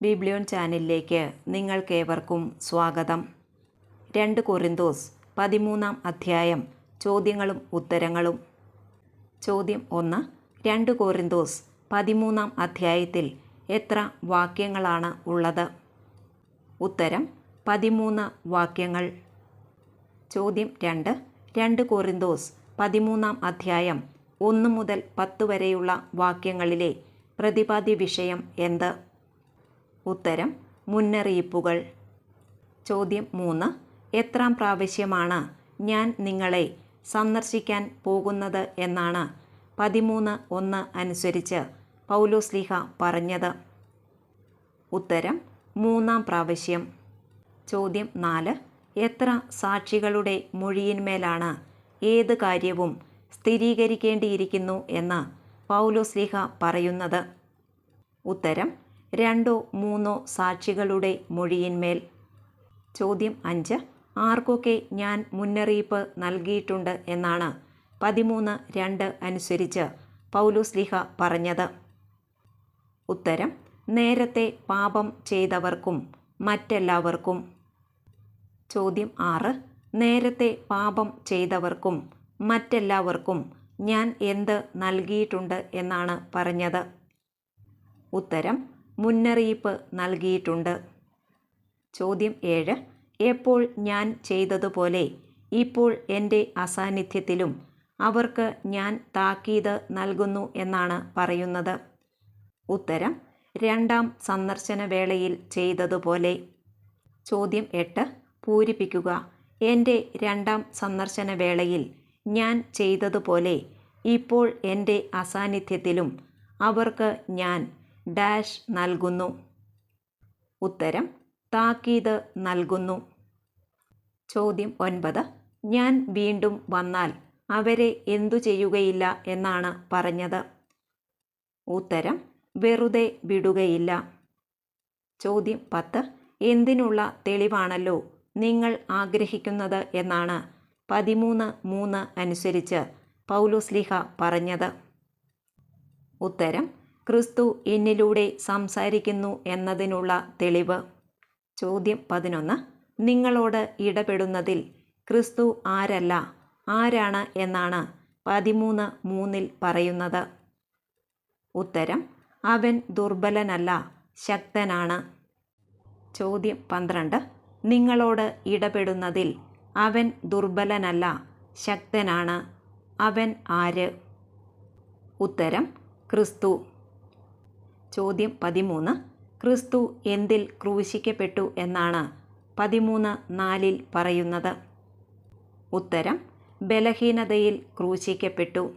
Biblion ചാനലിലേക്ക് നിങ്ങൾക്കേവർക്കും സ്വാഗതം. രണ്ട് കൊറിന്തോസ് പതിമൂന്നാം അധ്യായം ചോദ്യങ്ങളും ഉത്തരങ്ങളും. ചോദ്യം ഒന്ന് രണ്ട് കൊറിന്തോസ് പതിമൂന്നാം അധ്യായത്തിൽ എത്ര വാക്യങ്ങളാണ് ഉള്ളത്? ഉത്തരം പതിമൂന്ന് വാക്യങ്ങൾ. ചോദ്യം രണ്ട് രണ്ട് കൊറിന്തോസ് പതിമൂന്നാം അധ്യായം ഒന്ന് മുതൽ പത്ത് വരെയുള്ള വാക്യങ്ങളിലെ പ്രതിപാദ്യ വിഷയം എന്ത്? ഉത്തരം മുന്നറിയിപ്പുകൾ. ചോദ്യം മൂന്ന്. എത്രാം പ്രാവശ്യമാണ് ഞാൻ നിങ്ങളെ സന്ദർശിക്കാൻ പോകുന്നത് എന്നാണ് പതിമൂന്ന് ഒന്ന് അനുസരിച്ച് പൗലോസ്ലിഹ പറഞ്ഞത്. ഉത്തരം മൂന്നാം പ്രാവശ്യം. ചോദ്യം നാല്. എത്ര സാക്ഷികളുടെ മൊഴിയിന്മേലാണ് ഏത് കാര്യവും സ്ഥിരീകരിക്കേണ്ടിയിരിക്കുന്നു എന്ന് പൗലോസ്ലിഹ പറയുന്നത്? ഉത്തരം രണ്ടോ മൂന്നോ സാക്ഷികളുടെ മൊഴിയിന്മേൽ. ചോദ്യം അഞ്ച്. ആർക്കൊക്കെ ഞാൻ മുന്നറിയിപ്പ് നൽകിയിട്ടുണ്ട് എന്നാണ്. പതിമൂന്ന് രണ്ട് അനുസരിച്ച് പൗലുസ്ലിഹ പറഞ്ഞത്. ഉത്തരം നേരത്തെ പാപം ചെയ്തവർക്കും മറ്റെല്ലാവർക്കും. ചോദ്യം ആറ്. നേരത്തെ പാപം ചെയ്തവർക്കും മറ്റെല്ലാവർക്കും ഞാൻ എന്ത് നൽകിയിട്ടുണ്ട് എന്നാണ് പറഞ്ഞത്. ഉത്തരം മുന്നറിയിപ്പ് നൽകിയിട്ടുണ്ട്. ചോദ്യം ഏഴ്. എപ്പോൾ ഞാൻ ചെയ്തതുപോലെ ഇപ്പോൾ എന്റെ അസാന്നിധ്യത്തിലും അവർക്ക് ഞാൻ താക്കീത് നൽകുന്നു എന്നാണ് പറയുന്നത്. ഉത്തരം രണ്ടാം സന്ദർശന വേളയിൽ ചെയ്തതുപോലെ. ചോദ്യം എട്ട്. പൂരിപ്പിക്കുക. എന്റെ രണ്ടാം സന്ദർശന വേളയിൽ ഞാൻ ചെയ്തതുപോലെ ഇപ്പോൾ എന്റെ അസാന്നിധ്യത്തിലും അവർക്ക് ഞാൻ ഡാഷ് നൽകുന്നു. ഉത്തരം താക്കീത് നൽകുന്നു. ചോദ്യം ഒൻപത് ഞാൻ വീണ്ടും വന്നാൽ അവരെ എന്തു ചെയ്യുകയില്ല എന്നാണ് പറഞ്ഞത്. ഉത്തരം വെറുതെ വിടുകയില്ല. ചോദ്യം പത്ത് എന്തിനുള്ള തെളിവാണല്ലോ നിങ്ങൾ ആഗ്രഹിക്കുന്നത് എന്നാണ് പതിമൂന്ന് മൂന്ന് അനുസരിച്ച് പൗലുസ്ലിഹ പറഞ്ഞത്. ഉത്തരം ക്രിസ്തു എന്നിലൂടെ സംസാരിക്കുന്നു എന്നതിനുള്ള തെളിവ്. ചോദ്യം പതിനൊന്ന്. നിങ്ങളോട് ഇടപെടുന്നതിൽ ക്രിസ്തു ആരല്ല? ആരാണ് എന്നാണ് പതിമൂന്ന് മൂന്നിൽ പറയുന്നത്. ഉത്തരം അവൻ ദുർബലനല്ല ശക്തനാണ്. ചോദ്യം പന്ത്രണ്ട്. നിങ്ങളോട് ഇടപെടുന്നതിൽ അവൻ ദുർബലനല്ല ശക്തനാണ്. അവൻ ആര്? ഉത്തരം ക്രിസ്തു. ചോദ്യം പതിമൂന്ന്. ക്രിസ്തു എന്തിൽ ക്രൂശിക്കപ്പെട്ടു എന്നാണ് പതിമൂന്ന് നാലിൽ പറയുന്നത്. ഉത്തരം ബലഹീനതയിൽ ക്രൂശിക്കപ്പെട്ടു.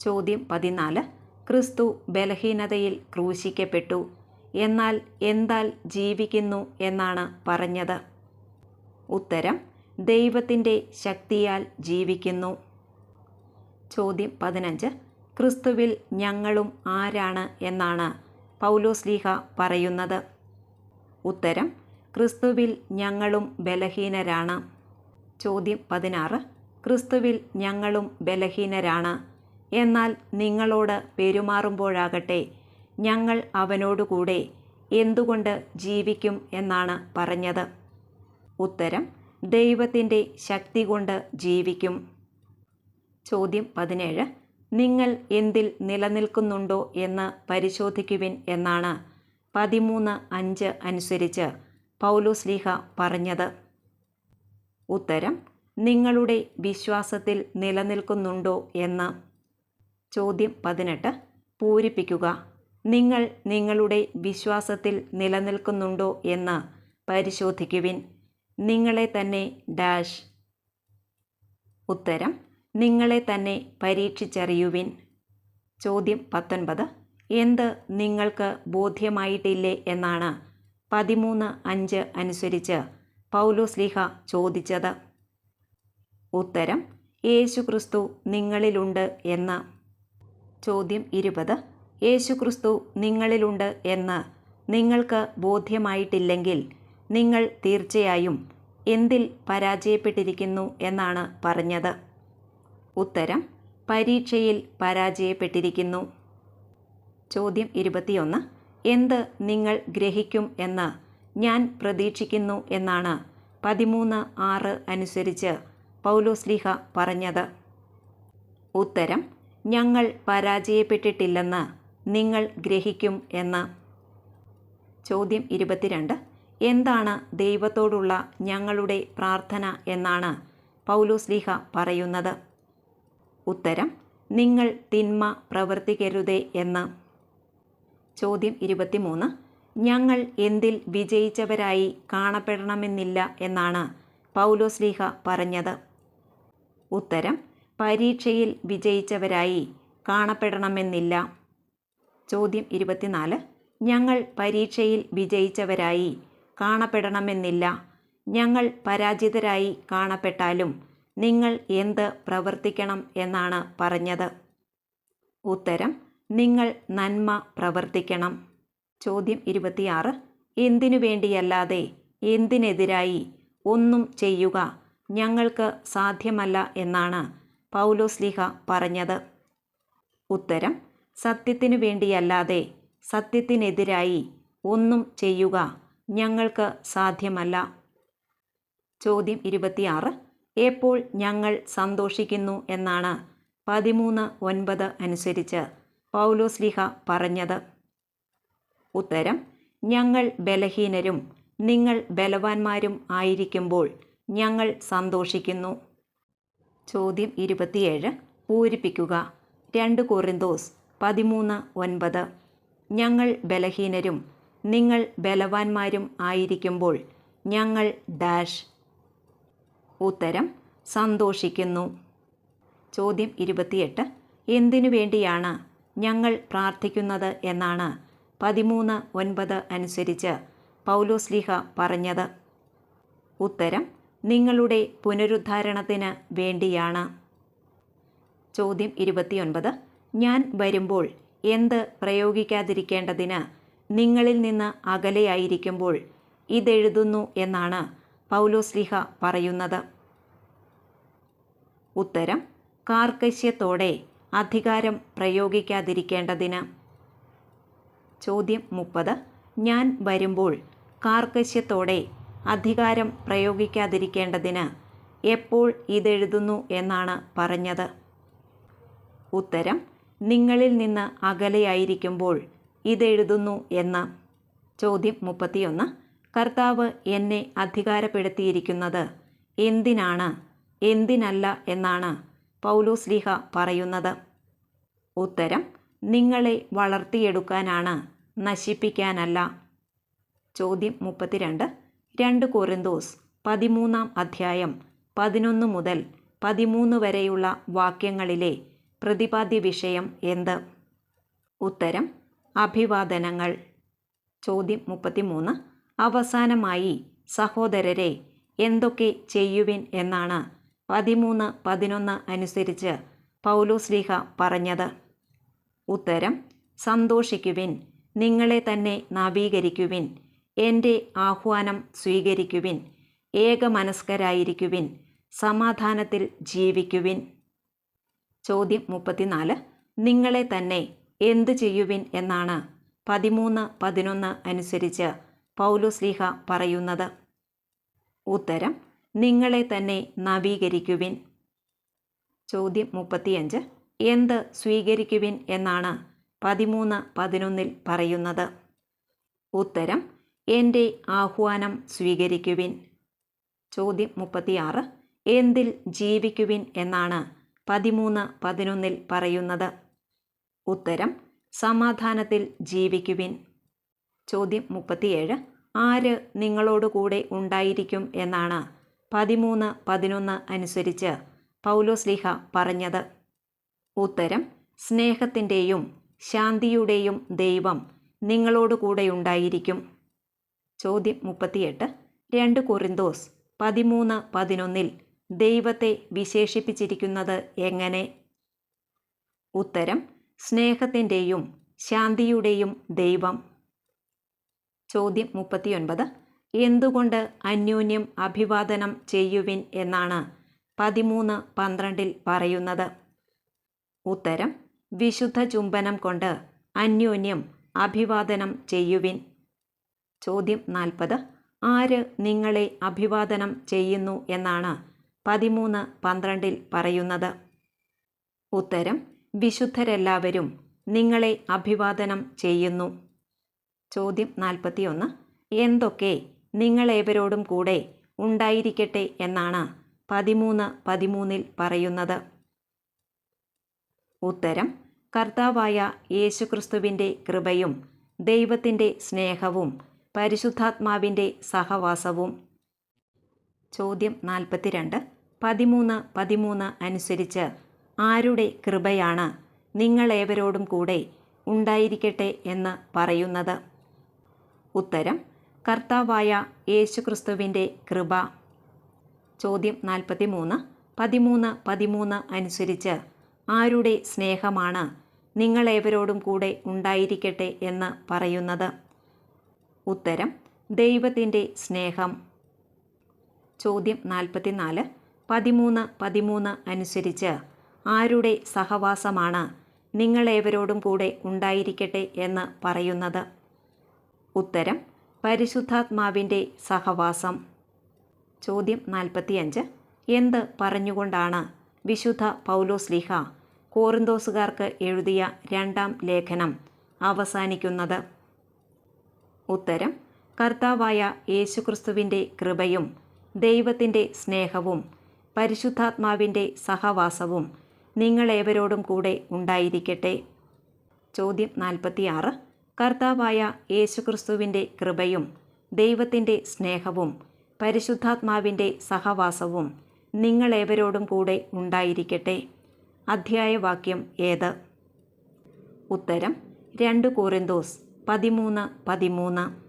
ചോദ്യം പതിനാല്. ക്രിസ്തു ബലഹീനതയിൽ ക്രൂശിക്കപ്പെട്ടു. എന്നാൽ എന്താൽ ജീവിക്കുന്നു എന്നാണ് പറഞ്ഞത്. ഉത്തരം ദൈവത്തിന്റെ ശക്തിയാൽ ജീവിക്കുന്നു. ചോദ്യം പതിനഞ്ച്. ക്രിസ്തുവിൽ ഞങ്ങളും ആരാണ് എന്നാണ് പൗലോസ്ലീഹ പറയുന്നത്. ഉത്തരം ക്രിസ്തുവിൽ ഞങ്ങളും ബലഹീനരാണ്. ചോദ്യം പതിനാറ് ക്രിസ്തുവിൽ ഞങ്ങളും ബലഹീനരാണ്. എന്നാൽ നിങ്ങളോട് പെരുമാറുമ്പോഴാകട്ടെ ഞങ്ങൾ അവനോടുകൂടെ എന്തുകൊണ്ട് ജീവിക്കും എന്നാണ് പറഞ്ഞത്. ഉത്തരം ദൈവത്തിന്റെ ശക്തി കൊണ്ട് ജീവിക്കും. ചോദ്യം പതിനേഴ് നിങ്ങൾ എന്തിൽ നിലനിൽക്കുന്നുണ്ടോ എന്ന് പരിശോധിക്കുവിൻ എന്നാണ് പതിമൂന്ന് അഞ്ച് അനുസരിച്ച് പൗലുസ്ലീഹ പറഞ്ഞത്. ഉത്തരം നിങ്ങളുടെ വിശ്വാസത്തിൽ നിലനിൽക്കുന്നുണ്ടോ എന്ന്. ചോദ്യം പതിനെട്ട് പൂരിപ്പിക്കുക. നിങ്ങൾ നിങ്ങളുടെ വിശ്വാസത്തിൽ നിലനിൽക്കുന്നുണ്ടോ എന്ന് പരിശോധിക്കുവിൻ. നിങ്ങളെ തന്നെ ഡാഷ്. ഉത്തരം നിങ്ങളെ തന്നെ പരീക്ഷിച്ചറിയുവിൻ. ചോദ്യം പത്തൊൻപത്. എന്ത് നിങ്ങൾക്ക് ബോധ്യമായിട്ടില്ലേ എന്നാണ്. പതിമൂന്ന് അഞ്ച് അനുസരിച്ച് പൗലോസ്ലിഹ ചോദിച്ചത്. ഉത്തരം യേശുക്രിസ്തു നിങ്ങളിലുണ്ട് എന്ന്. ചോദ്യം ഇരുപത്. യേശുക്രിസ്തു നിങ്ങളിലുണ്ട് എന്ന്. നിങ്ങൾക്ക് ബോധ്യമായിട്ടില്ലെങ്കിൽ നിങ്ങൾ തീർച്ചയായും എന്തിൽ പരാജയപ്പെട്ടിരിക്കുന്നു എന്നാണ് പറഞ്ഞത്. ഉത്തരം പരീക്ഷയിൽ പരാജയപ്പെട്ടിരിക്കുന്നു. ചോദ്യം ഇരുപത്തിയൊന്ന്. എന്ത് നിങ്ങൾ ഗ്രഹിക്കും എന്ന് ഞാൻ പ്രതീക്ഷിക്കുന്നു എന്നാണ് പതിമൂന്ന് ആറ് അനുസരിച്ച് പൗലോസ്ലിഹ പറഞ്ഞത്. ഉത്തരം ഞങ്ങൾ പരാജയപ്പെട്ടിട്ടില്ലെന്ന് നിങ്ങൾ ഗ്രഹിക്കും എന്ന്. ചോദ്യം ഇരുപത്തിരണ്ട്. എന്താണ് ദൈവത്തോടുള്ള ഞങ്ങളുടെ പ്രാർത്ഥന എന്നാണ് പൗലോസ്ലിഹ പറയുന്നത്. ഉത്തരം നിങ്ങൾ തിന്മ പ്രവർത്തിക്കരുതേ എന്ന് ചോദ്യം ഇരുപത്തിമൂന്ന്. ഞങ്ങൾ എന്തിൽ വിജയിച്ചവരായി കാണപ്പെടണമെന്നില്ല എന്നാണ് പൗലോസ്ലീഹ പറഞ്ഞത്. ഉത്തരം പരീക്ഷയിൽ വിജയിച്ചവരായി കാണപ്പെടണമെന്നില്ല ചോദ്യം ഇരുപത്തിനാല്. ഞങ്ങൾ പരീക്ഷയിൽ വിജയിച്ചവരായി കാണപ്പെടണമെന്നില്ല. ഞങ്ങൾ പരാജിതരായി കാണപ്പെട്ടാലും നിങ്ങൾ എന്ത് പ്രവർത്തിക്കണം എന്നാണ് പറഞ്ഞത്? ഉത്തരം നിങ്ങൾ നന്മ പ്രവർത്തിക്കണം. ചോദ്യം ഇരുപത്തിയാറ് എന്തിനു വേണ്ടിയല്ലാതെ എന്തിനെതിരായി ഒന്നും ചെയ്യുക ഞങ്ങൾക്ക് സാധ്യമല്ല എന്നാണ് പൗലോസ്ലിഹ പറഞ്ഞത്. ഉത്തരം സത്യത്തിനു വേണ്ടിയല്ലാതെ സത്യത്തിനെതിരായി ഒന്നും ചെയ്യുക ഞങ്ങൾക്ക് സാധ്യമല്ല. ചോദ്യം ഇരുപത്തിയാറ് എപ്പോൾ ഞങ്ങൾ സന്തോഷിക്കുന്നു എന്നാണ് പതിമൂന്ന് ഒൻപത് അനുസരിച്ച് പൗലോസ്ലിഹ പറഞ്ഞത്. ഉത്തരം ഞങ്ങൾ ബലഹീനരും നിങ്ങൾ ബലവാന്മാരും ആയിരിക്കുമ്പോൾ ഞങ്ങൾ സന്തോഷിക്കുന്നു. ചോദ്യം ഇരുപത്തിയേഴ് പൂരിപ്പിക്കുക. രണ്ട് കൊറിന്തോസ് പതിമൂന്ന് ഒൻപത്. ഞങ്ങൾ ബലഹീനരും നിങ്ങൾ ബലവാന്മാരും ആയിരിക്കുമ്പോൾ ഞങ്ങൾ ഡാഷ് ഉത്തരം സന്തോഷിക്കുന്നു. ചോദ്യം ഇരുപത്തിയെട്ട്. എന്തിനു വേണ്ടിയാണ് ഞങ്ങൾ പ്രാർത്ഥിക്കുന്നത് എന്നാണ്. പതിമൂന്ന് ഒൻപത് അനുസരിച്ച് പൗലോസ്ലിഹ പറഞ്ഞത്. ഉത്തരം നിങ്ങളുടെ പുനരുദ്ധാരണത്തിന് വേണ്ടിയാണ്. ചോദ്യം ഇരുപത്തിയൊൻപത്. ഞാൻ വരുമ്പോൾ എന്ത് പ്രയോഗിക്കാതിരിക്കേണ്ടതിന് നിങ്ങളിൽ നിന്ന് അകലെയായിരിക്കുമ്പോൾ ഇതെഴുതുന്നു എന്നാണ് പൗലോസ്ലിഹ പറയുന്നത്. ഉത്തരം കാർക്കശ്യത്തോടെ അധികാരം പ്രയോഗിക്കാതിരിക്കേണ്ടതിന്. ചോദ്യം മുപ്പത്. ഞാൻ വരുമ്പോൾ കാർക്കശ്യത്തോടെ അധികാരം പ്രയോഗിക്കാതിരിക്കേണ്ടതിന് എപ്പോൾ ഇതെഴുതുന്നു എന്നാണ് പറഞ്ഞത്? ഉത്തരം നിങ്ങളിൽ നിന്ന് അകലെയായിരിക്കുമ്പോൾ ഇതെഴുതുന്നു എന്ന്. ചോദ്യം മുപ്പത്തിയൊന്ന്. കർത്താവ് എന്നെ അധികാരപ്പെടുത്തിയിരിക്കുന്നത് എന്തിനാണ്? എന്തിനല്ല എന്നാണ് പൗലോസ്ലിഹ പറയുന്നത്. ഉത്തരം നിങ്ങളെ വളർത്തിയെടുക്കാനാണ് നശിപ്പിക്കാനല്ല. ചോദ്യം മുപ്പത്തിരണ്ട് രണ്ട് കൊറിന്തോസ് പതിമൂന്നാം അധ്യായം പതിനൊന്ന് മുതൽ പതിമൂന്ന് വരെയുള്ള വാക്യങ്ങളിലെ പ്രതിപാദ്യ വിഷയം എന്ത്? ഉത്തരം അഭിവാദനങ്ങൾ. ചോദ്യം മുപ്പത്തിമൂന്ന് അവസാനമായി സഹോദരരെ എന്തൊക്കെ ചെയ്യുവിൻ എന്നാണ് പതിമൂന്ന് പതിനൊന്ന് അനുസരിച്ച് പൗലോസ്ലീഹ പറഞ്ഞത്. ഉത്തരം സന്തോഷിക്കുവിൻ നിങ്ങളെ തന്നെ നവീകരിക്കുവിൻ എന്റെ ആഹ്വാനം സ്വീകരിക്കുവിൻ ഏകമനസ്കരായിരിക്കുവിൻ സമാധാനത്തിൽ ജീവിക്കുവിൻ. ചോദ്യം മുപ്പത്തിനാല് നിങ്ങളെ തന്നെ എന്തു ചെയ്യുവിൻ എന്നാണ് പതിമൂന്ന് പതിനൊന്ന് അനുസരിച്ച് പൗലുസ്ലീഹ പറയുന്നത്. ഉത്തരം നിങ്ങളെ തന്നെ നവീകരിക്കുവിൻ. ചോദ്യം മുപ്പത്തിയഞ്ച്. എന്ത് സ്വീകരിക്കുവിൻ എന്നാണ് പതിമൂന്ന് പതിനൊന്നിൽ പറയുന്നത്. ഉത്തരം എന്റെ ആഹ്വാനം സ്വീകരിക്കുവിൻ. ചോദ്യം മുപ്പത്തിയാറ്. എന്തിൽ ജീവിക്കുവിൻ എന്നാണ് പതിമൂന്ന് പതിനൊന്നിൽ പറയുന്നത്. ഉത്തരം സമാധാനത്തിൽ ജീവിക്കുവിൻ. ചോദ്യം മുപ്പത്തിയേഴ്. ആര് നിങ്ങളോടുകൂടെ ഉണ്ടായിരിക്കും എന്നാണ് പതിമൂന്ന് പതിനൊന്ന് അനുസരിച്ച് പൗലോസ്ലിഹ പറഞ്ഞത്. ഉത്തരം സ്നേഹത്തിന്റെയും ശാന്തിയുടെയും ദൈവം നിങ്ങളോടുകൂടെയുണ്ടായിരിക്കും ചോദ്യം മുപ്പത്തിയെട്ട്. രണ്ട് കൊറിന്തോസ് പതിമൂന്ന് പതിനൊന്നിൽ ദൈവത്തെ വിശേഷിപ്പിച്ചിരിക്കുന്നത് എങ്ങനെ? ഉത്തരം സ്നേഹത്തിന്റെയും ശാന്തിയുടെയും ദൈവം. ചോദ്യം മുപ്പത്തിയൊൻപത്. എന്തുകൊണ്ട് അന്യോന്യം അഭിവാദനം ചെയ്യുവിൻ എന്നാണ് പതിമൂന്ന് പന്ത്രണ്ടിൽ പറയുന്നത്. ഉത്തരം വിശുദ്ധ ചുംബനം കൊണ്ട് അന്യോന്യം അഭിവാദനം ചെയ്യുവിൻ. ചോദ്യം നാൽപ്പത് ആര് നിങ്ങളെ അഭിവാദനം ചെയ്യുന്നു എന്നാണ് പതിമൂന്ന് പന്ത്രണ്ടിൽ പറയുന്നത്. ഉത്തരം വിശുദ്ധരെല്ലാവരും നിങ്ങളെ അഭിവാദനം ചെയ്യുന്നു. ചോദ്യം നാൽപ്പത്തിയൊന്ന് എന്തൊക്കെ നിങ്ങളേവരോടും കൂടെ ഉണ്ടായിരിക്കട്ടെ എന്നാണ് പതിമൂന്ന് പതിമൂന്നിൽ പറയുന്നത്. ഉത്തരം കർത്താവായ യേശുക്രിസ്തുവിന്റെ കൃപയും ദൈവത്തിന്റെ സ്നേഹവും പരിശുദ്ധാത്മാവിന്റെ സഹവാസവും. ചോദ്യം നാൽപ്പത്തിരണ്ട് പതിമൂന്ന് പതിമൂന്ന് അനുസരിച്ച് ആരുടെ കൃപയാണ് നിങ്ങളേവരോടും കൂടെ ഉണ്ടായിരിക്കട്ടെ എന്ന് പറയുന്നത്. ഉത്തരം കർത്താവായ യേശുക്രിസ്തുവിന്റെ കൃപ. ചോദ്യം നാൽപ്പത്തി മൂന്ന് പതിമൂന്ന് പതിമൂന്ന് അനുസരിച്ച് ആരുടെ സ്നേഹമാണ് നിങ്ങളേവരോടും കൂടെ ഉണ്ടായിരിക്കട്ടെ എന്ന് പറയുന്നത്? ഉത്തരം ദൈവത്തിന്റെ സ്നേഹം. ചോദ്യം നാൽപ്പത്തിനാല്. പതിമൂന്ന് പതിമൂന്ന് അനുസരിച്ച് ആരുടെ സഹവാസമാണ് നിങ്ങളേവരോടും കൂടെ ഉണ്ടായിരിക്കട്ടെ എന്ന് പറയുന്നത്? ഉത്തരം പരിശുദ്ധാത്മാവിന്റെ സഹവാസം. ചോദ്യം നാൽപ്പത്തിയഞ്ച്. എന്ത് പറഞ്ഞുകൊണ്ടാണ് വിശുദ്ധ പൗലോസ് ലിഹ കോറിന്തോസുകാർക്ക് എഴുതിയ രണ്ടാം ലേഖനം അവസാനിക്കുന്നത്? ഉത്തരം കർത്താവായ യേശുക്രിസ്തുവിന്റെ കൃപയും ദൈവത്തിന്റെ സ്നേഹവും പരിശുദ്ധാത്മാവിന്റെ സഹവാസവും നിങ്ങളേവരോടും കൂടെ ഉണ്ടായിരിക്കട്ടെ? ചോദ്യം നാൽപ്പത്തിയാറ്. കർത്താവായ യേശുക്രിസ്തുവിന്റെ കൃപയും ദൈവത്തിന്റെ സ്നേഹവും പരിശുദ്ധാത്മാവിന്റെ സഹവാസവും നിങ്ങളേവരോടും കൂടെ ഉണ്ടായിരിക്കട്ടെ. അധ്യായവാക്യം ഏത്? ഉത്തരം രണ്ട് കോറിന്തോസ് പതിമൂന്ന് പതിമൂന്ന്.